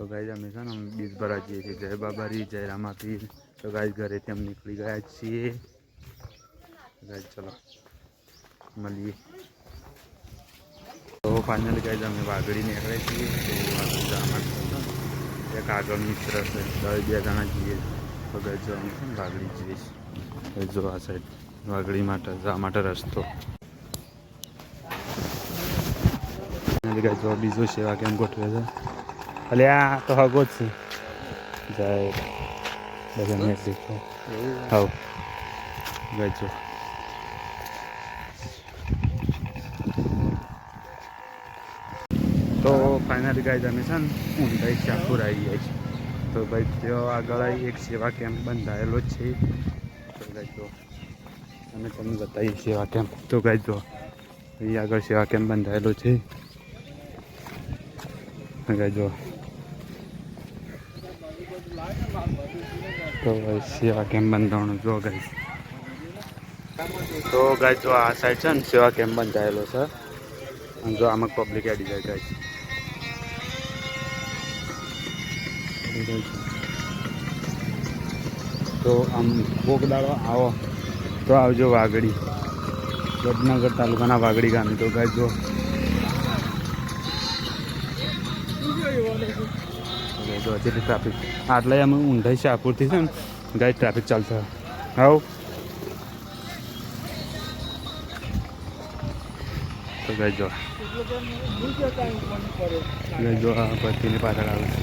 તો ગાઈઝ અમે છે ને અમે બીજ ભરા જઈએ છીએ. જય બાબારી, જય રામાપીર. તો ગાઈઝ ઘરેથી અમે નીકળી ગયા છીએ. ગાઈઝ ચલો, મળીએ. તો ફાઇનલી ગાઈઝ અમે વાગડી નીકળે છીએ. તો એક આગળ મિત્ર છે દસ બે જણા જઈએ. તો ગાઈઝ જો અમે ને વાઘડી જઈએ છીએ. જો આ સાઈડ વાઘડી માટે, જવા માટે રસ્તો. ગાઈઝ જો બીજો સેવા કેમ ગોઠવે છે? અલે આ તો હગો જ છે. જય. બધા હાવ ગજો. તો ફાઇનલી ગાઈઝ અમે છે ને ઊંડાઈ શાહપુર આવી ગયા છે તો ભાઈ તેઓ આગળ એક સેવા કેમ્પ બંધાયેલો જ છે. તો ગાઈ જો. અમે તમને બતાવીએ સેવા કેમ્પ તો ગાઈ જો. અહીં આગળ સેવા કેમ્પ બંધાયેલો છે. ગાઈ જો. તો સેવા કેમ્પ બંધાવવાનું જો ગાઈ તો ગાય જો આ સાઈડ છે ને, સેવા કેમ્પ બંધાયેલો છે? અને જો આમાં પબ્લિક એડી જાય ગાય તો આમ બોગદાળો આવો. તો આવજો વાગડી વડનગર તાલુકાના વાગડી ગામે. તો ગાય જો જો હજી ટ્રાફિક આટલે અમે છે શાહપુરથી છે ને ગાઈ ટ્રાફિક ચાલશે. હાવ તો ગાઈ જો. ગાઈ જો આ પાછળ આવે છે.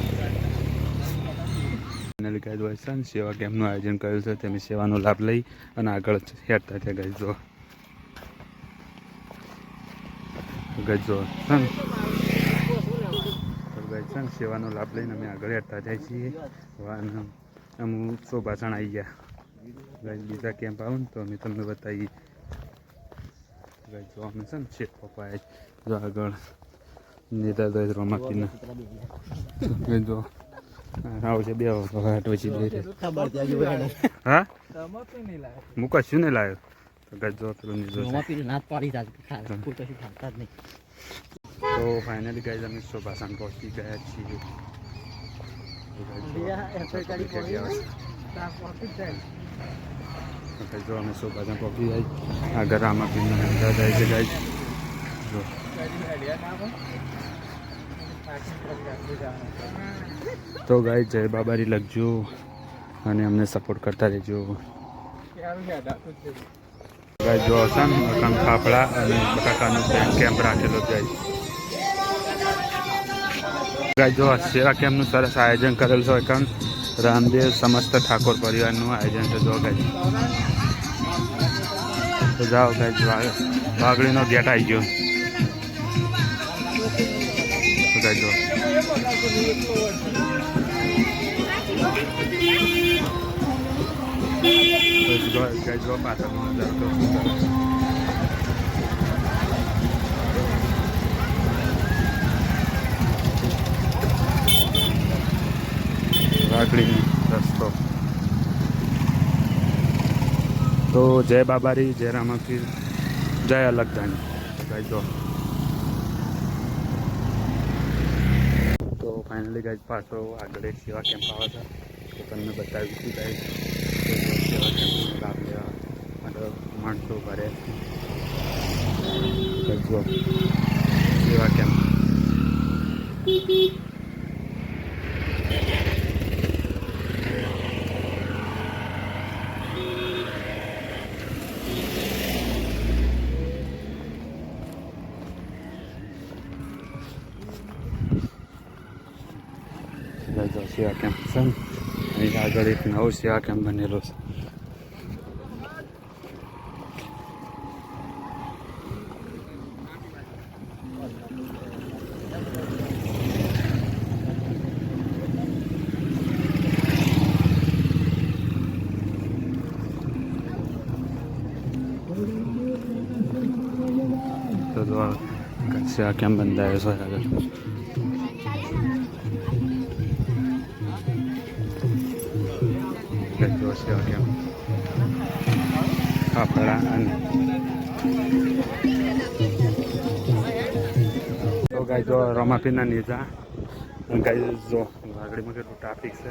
ગાઈ જો છે ને, સેવા કેમ્પનું આયોજન કર્યું છે, તેની સેવાનો લાભ લઈ અને આગળ હેઠતા છે ગાઈ જો. ગાઈ ને ને સેવાનો લાભ લઈને અમે આગળ હેઠતા જાય છીએ. અને અમુક શોભાસણ આવી ગયા. બીજા કેમ્પ આવું ને તો અમે તમને બતાવીએ. જો અમે છે ને શેખ પપ્પા જો આગળ નેતા દસ રમાતીના જો. આવું છે બે વખત પછી રહ્યા હા? હું કશું નહીં લાવ્યો તો ગાઈ જો, પેલું જ છે. તો ફાઇનલી ગાઈઝ અમે શોભાસન પહોંચી ગયા છીએ. જો અમે શોભાસાન પહોંચી જાય આગળ રામાપીરનો હંધા જાય છે ગાઈઝ જો. તો ગાઈ જય બાબારી લખજો અને અમને સપોર્ટ કરતા રહેજો. ગાય જો હશે મકાન ફાફડા અને બટાકાનો કેમ્પ રાખેલો ગાઈ ગાઈ જો સેવા કેમ્પનું સરસ આયોજન કરેલું છે કારણ રામદેવ સમસ્ત ઠાકોર પરિવારનું આયોજન છે. જો ગાઈ તો જાઓ ગાય વાઘડીનો ગેટ આવી ગયો. તો જો. નજારો તો શું સરસ છે. વાઘડીનો રસ્તો તો જય બાબારી, જય રામાપીર, જય અલગદાની ગાઈ જો તો ફાઇનલી ગાઈ પાછો આગળ એક સેવા કેમ્પ આવે છે. તો તમને બતાવ્યું શું ગાઈ સેવા કેમ્પનો લાભ લેવા આગળ માણસો ભરે. સેવા કેમ્પ ગાઈ જો સેવા કેમ્પ છે ને અહીં આગળ એક નવો સેવા કેમ્પ બનેલો છે તો જો આ સેવા કેમ્પ બંધાયો છે આગળ સેવા કેમ્પ ફાફડા અને તો ગાય જો રમાપીના નીચા ગાઈ જો વાગડીમાં કેટલું ટ્રાફિક છે.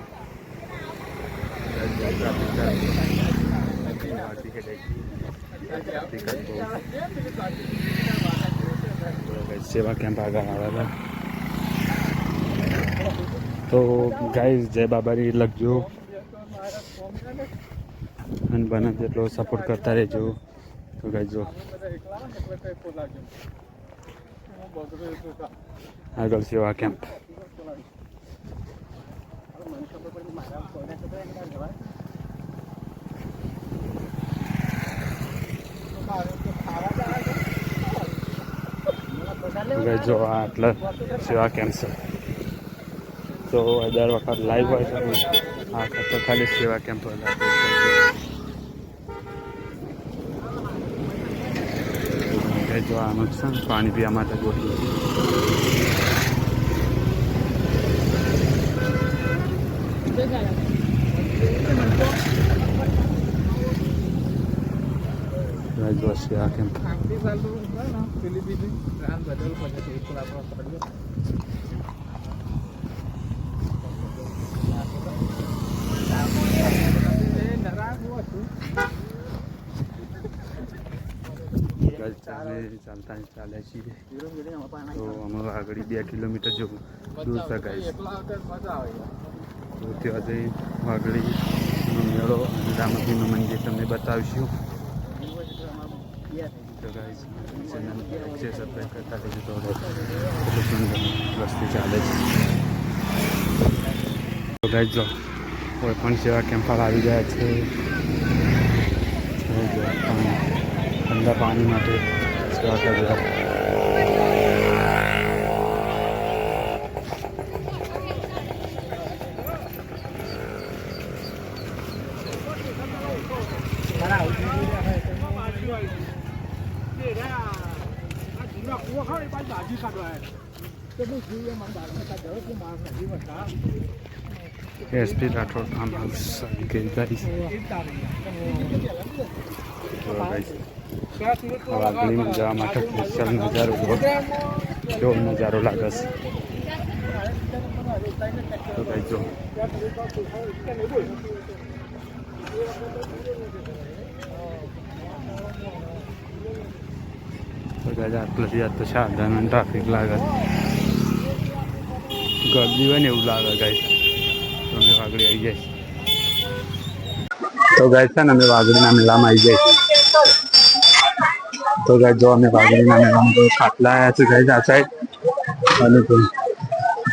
સેવા કેમ્પ આગળ આવેલા. તો ગાઈઝ જય બાબારી લખજો અને બને જેટલો સપોર્ટ કરતા રહેજો. તો ગાઈ જો. આગળ સેવા કેમ્પ જો આટલા સેવા કેમ્પ છે. તો દર વખત લાઈવ હોય છે. આ વખત તો ખાલી સેવા કેમ્પ જો આનું છે ને પાણી પીવા માટે ગોઠવી જો સેવા કેમ્પ ચાલે ચાલતા ચાલ્યા છીએ તો અમે આગળ બે કિલોમીટર જેવું દૂર શકાય તો ત્યાં જઈ મેળો અને રામજીનું મંદિર તમને બતાવીશું. તો ગાઈસ ચેનલ સબસ્ક્રાઈબ કરતા રહેજો તો કેટલું સુંદર વસ્તુ ચાલે છે. તો ગાઈસ જો કોઈ પણ સેવા કેમ્પર આવી ગયા છે. ઠંડા પાણી માટે સેવા કરવા એસપી રાઠોડ ફાર્મ હાઉસ ગઈ ગાડી વાગડીમાં જવા માટે સ્પેશિયલ નજારો જુઓ કેવો નજારો લાગે છે? તો કઈ જો. આટલા દિવસ તો સાધારણ ટ્રાફિક લાગે ગરદી હોય ને એવું લાગે ગાય તો અમે આવી જાય તો ગાય છે ને, અમે વાગડીના મેળામાં આવી જાય તો ગાય જો અમે વાગડીના મેળામાં તો ખાટલા આવ્યા છે ગાય આ સાઈડ અને તો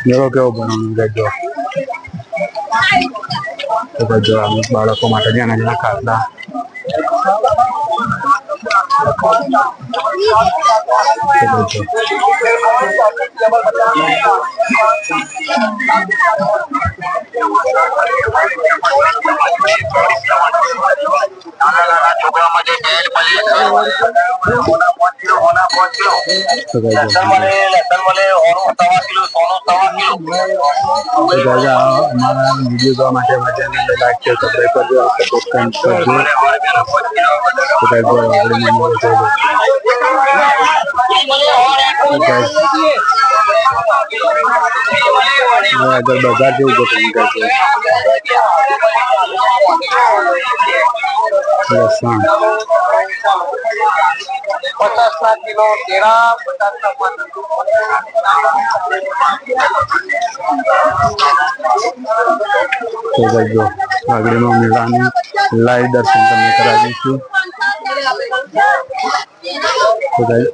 મેળો કેવો બનાવવાનો ગાય જો તો ગાય જો અમે બાળકો માટે નાના નાના ખાટલા તો ગાય જો તો ગાય જો તો ગાય અમારા વીડિયો જોવા માટે મજાને લાઈક છે સબસ્ક્રાઈબ કરજો સબસ્ક્રાઈબ આગળ બજાર જેવું ગોઠવણ કરશે લસણ પચાસ ના કિલો કેળા પચાસ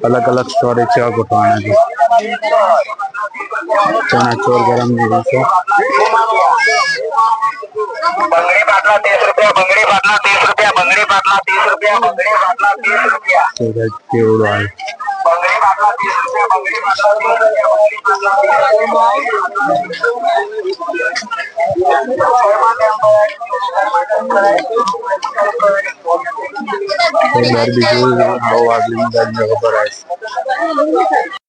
અલગ અલગ સ્ટોરે છે આ ગોઠવાના ચણા ચોર ગરમ જેવું છે. બંગડી બાટલા ત્રીસ રૂપિયા બંગડી બાટલા ત્રીસ રૂપિયા બંગડી બાટલા ત્રીસ રૂપિયા બંગડી બાટલા ત્રીસ રૂપિયા. કેવડો આવે બંગડી બાટલા ત્રીસ રૂપિયા બંગડી બાટલા ત્રીસ રૂપિયા બંગડી તો દર બીજું બહુ વાગડીમાં ખબર આવે